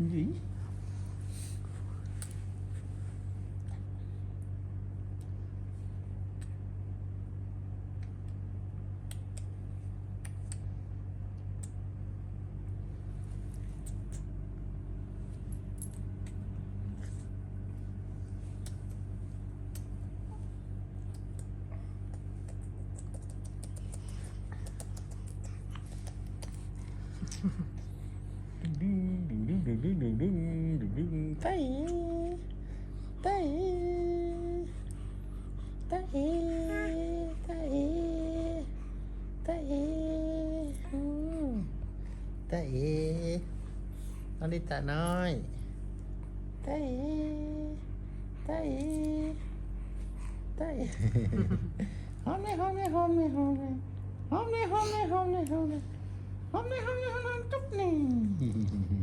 день. Mm-hmm. tay tay tay tay tay tay con đi tạ nói tay tay tay hôm nay hôm nay hôm nay hôm nay hôm nay hôm nay hôm nay hôm nay hôm nay hôm nay hôm nay hôm nay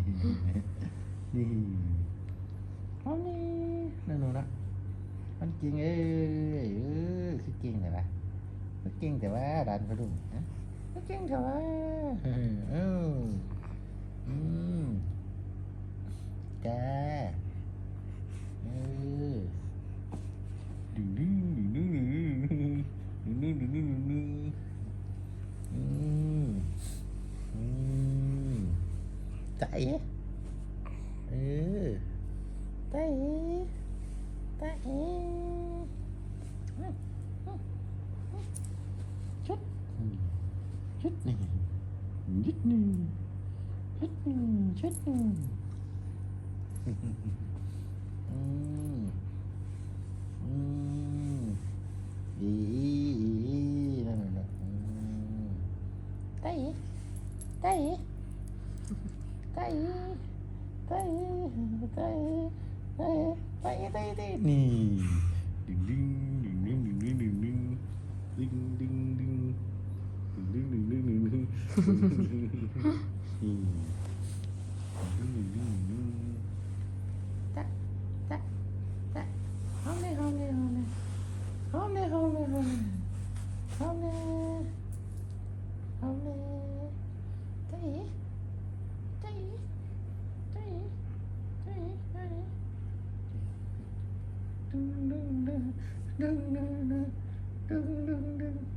น้อยไต้ไต้ไต้หอมเอมเลยหอมเลยหอมเลยหอมเลยหอมเลยหอมเลยหอเลยหอมเลยหอมเลยหอมเลยจุ๊บนี่นั่นหนูนะมันจริงเอ้ยเออคือจริงแต่ว่าคือจริงแต่ว่าดันกระดุมนะคือจริงแต่ว่าเอออืมจ้าเออดึงดึงดึงดึงดึงดึงดึงดึงดึงอืมอืมใจ chết nè chết nè chết nè chết nè Tay tay tay tay tay tay tay tay tay nè đinh đinh đinh đinh đinh đinh đinh đinh đinh đinh đừng. Đừng đừng đừng. Đừng đừng đừng.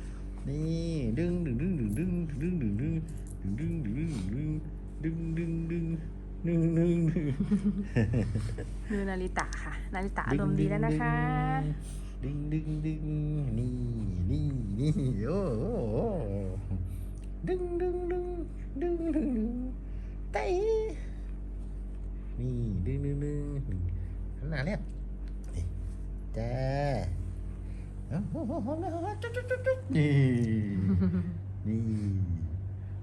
นี่ดึงดึงดึงดึงดึงดึงดึงดึงดึงดึงดึงดึงดึงดึงดึงดึงดึงดึงดูนาริตะค่ะ นาริตะอารมณ์ดีแล้วนะคะ ดึงดึงดึงนี่นี่นี่โอ้โอ้โอ้ดึงดึงดึงดึงดึงดึงเต้นี่ดึงดึงดึงขนาดเนี้ยนี่จ้าเรียบจ้า hôm nay hôm nay chút chút chút chút nì. Nì.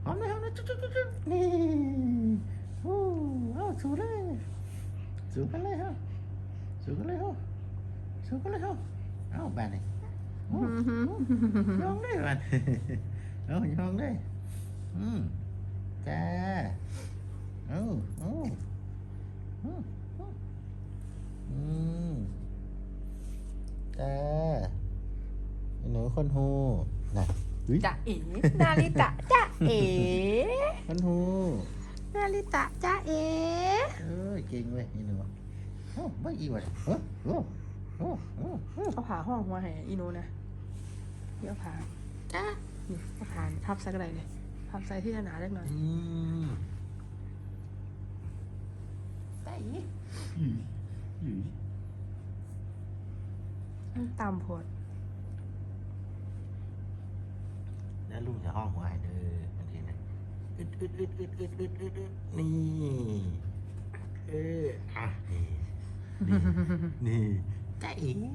Hôm nay hôm nay chút chút chút ô ô chú đây chú cái này không chú cái này không chú cái này không ô bà này. Nhón đây bạn ô nhón cha. Ô ô ừ ừ cha. หนูคนหูน่ะอุ๊ยจะเอ๋นาริตะจะเอ๋คนหูนาริตะจะเอ๋เอ้ยเก่งเว้ยนี่หนูโอ้ไม่อีกว่ะโอ้โอ้โอ้โอ้โอ้เอาผ่าห้องหัวให้อีโนนะเดี๋ยวผ่าจ้านี่เอาผ่าพับใส่กระไรเลยพับใส่ที่หนาๆเล็กน้อยอืมไต่หยีหยีตามโพด แล้วลุงจะห้องหัวไอเด้อทันทีนะอึดอึดอึดอึดอึดอึดอึดอึดนี่เอออะนี่นี่นี่ไต่อันนี้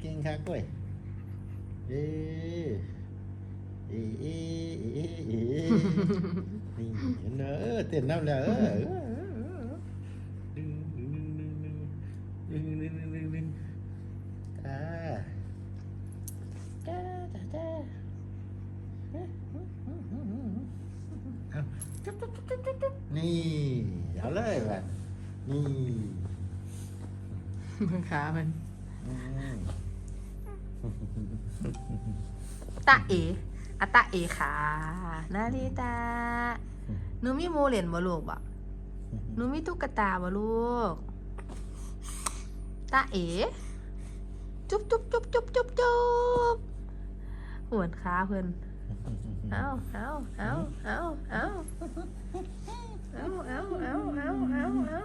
เก่งคักเว้ยเอ้ยเอ้ยเอ้ยเอ้ยเอ้ยนี่เห็นเนอะเออเต้นน้ำแล้วเออเออเออเออดึงดึงดึงดึงดึงดึงดึงดึงดึงจ้าจ้าจ้าจ้าเอาจุ๊บจุ๊บจุ๊บจุ๊บจุ๊บนี่ เอาเลยแบบนี่มือขามันอืม ตาเออะตาเอค่ะนาริตาหนูมีโมเหรียญบ่ลูกบ่หนูมีตุ๊กตาบ่ลูกตาเอจุ๊บจุ๊บจุ๊บจุ๊บจุ๊บจุ๊บหวนขาเพิ่นเอาเอาเอาเอาเอาเอาเอาเอาเอาเอา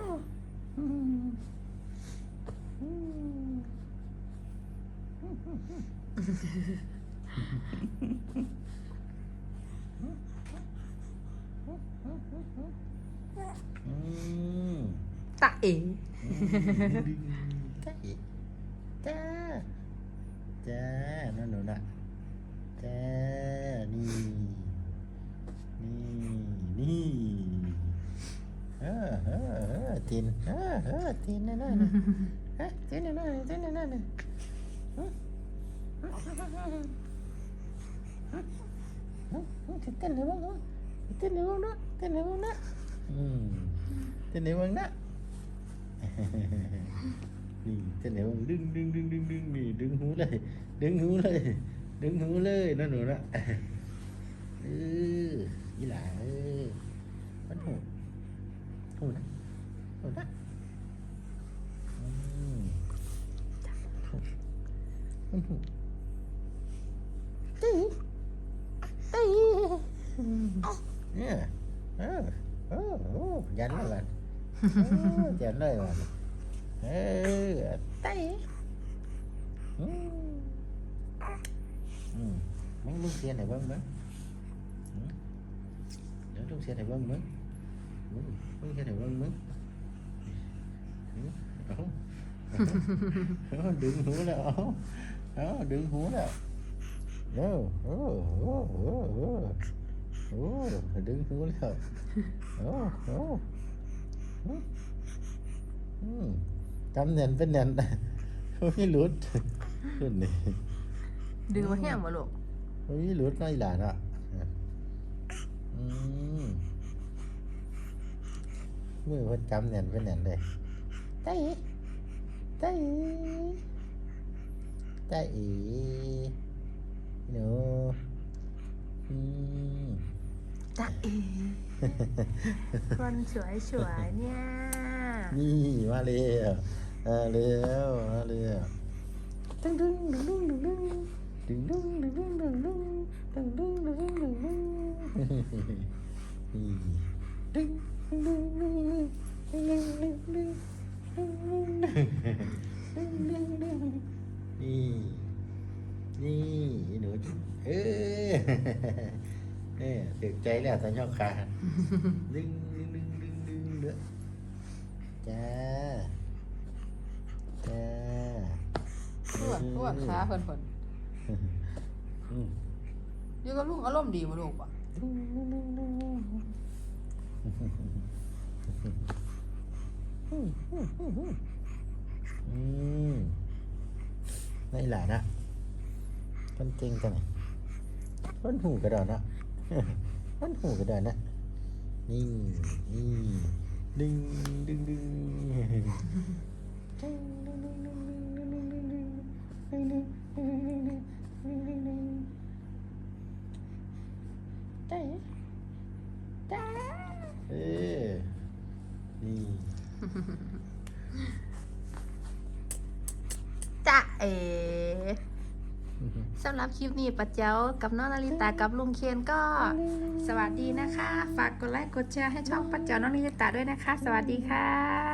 เอาอืมตาเอจ้าอีกจ้าจ้านั่นหนูนะจ้านี่ นี่ นี่เออเออเออตีนเออเออตีนนั่นน่ะฮะตีนนั่นน่ะตีนนั่นน่ะฮะ เต้นเลยบ้างเนาะเต้นเลยบ้างเนาะเต้นเลยบ้างเนาะอืมเต้นเลยบ้างนะ นี่เต้นเลยบ้างดึงดึงดึงดึงดึงนี่ดึงหูเลย ดึงหูเลย ดึงหูเลยนั่นหนูนะเอออีหล่าเออมันหูหูนะหูนะอืมมันหู Yeah. Oh. Oh. Oh. Dành nó lên. Dành nó lên. Tay. Mấy bước xe này vâng vâng. Đó trong xe này vâng vâng. Mấy xe này vâng vâng. Đó. Đó đừng hú đâu. Đó đừng hú đâu. โอ้โอ้โอ้โอ้โอ้โอ้ดึงหูแล้วโอ้โอ้จำเนียนเป็นเนียนไม่หลุดขึ้นนี่ดึงมาแห้งมาลูกไม่หลุดาม่หลานอะมือเพิ่นจำเนียนเป็นเนียนเลยใจใจใจ No. Mm. Tại. Con chuối chuối nha. Nhi, ma liều. Ma liều, ma liều. Đừng đừng đừng đừng đừng đừng. Đừng đừng đừng đừng đừng đừng. Đừng đừng đừng đừng đừng đừng. Đừng đừng đừng đừng. Đừng đừng đừng đừng. Đừng đừng đừng. Đừng đừng đừng. นี่นี่หนูเออเออถึกใจแล้วตอนยกขาดึงดึงดึงดึงดึงเด้อจ้าจ้าปวดปวดขาเพิ่นเพิ่นอืมอยู่กับลุงอารมณ์ดีบ่ลูกบ่อืมไม่หลานนะ มันเก่งจังมันหูกระดอนอะมันหูกระดอนนะนี่นี่ดึงดึงดึงได้ได้เอ๊นี่จ้าเอ๋ สำหรับคลิปนี้ปัจเจ้ากับน้องนาริตากับลุงเคนก็สวัสดีนะคะ ฝากกดไลค์กดแชร์ให้ช่องปัจเจ้าน้องนาริตาด้วยนะคะ สวัสดีค่ะ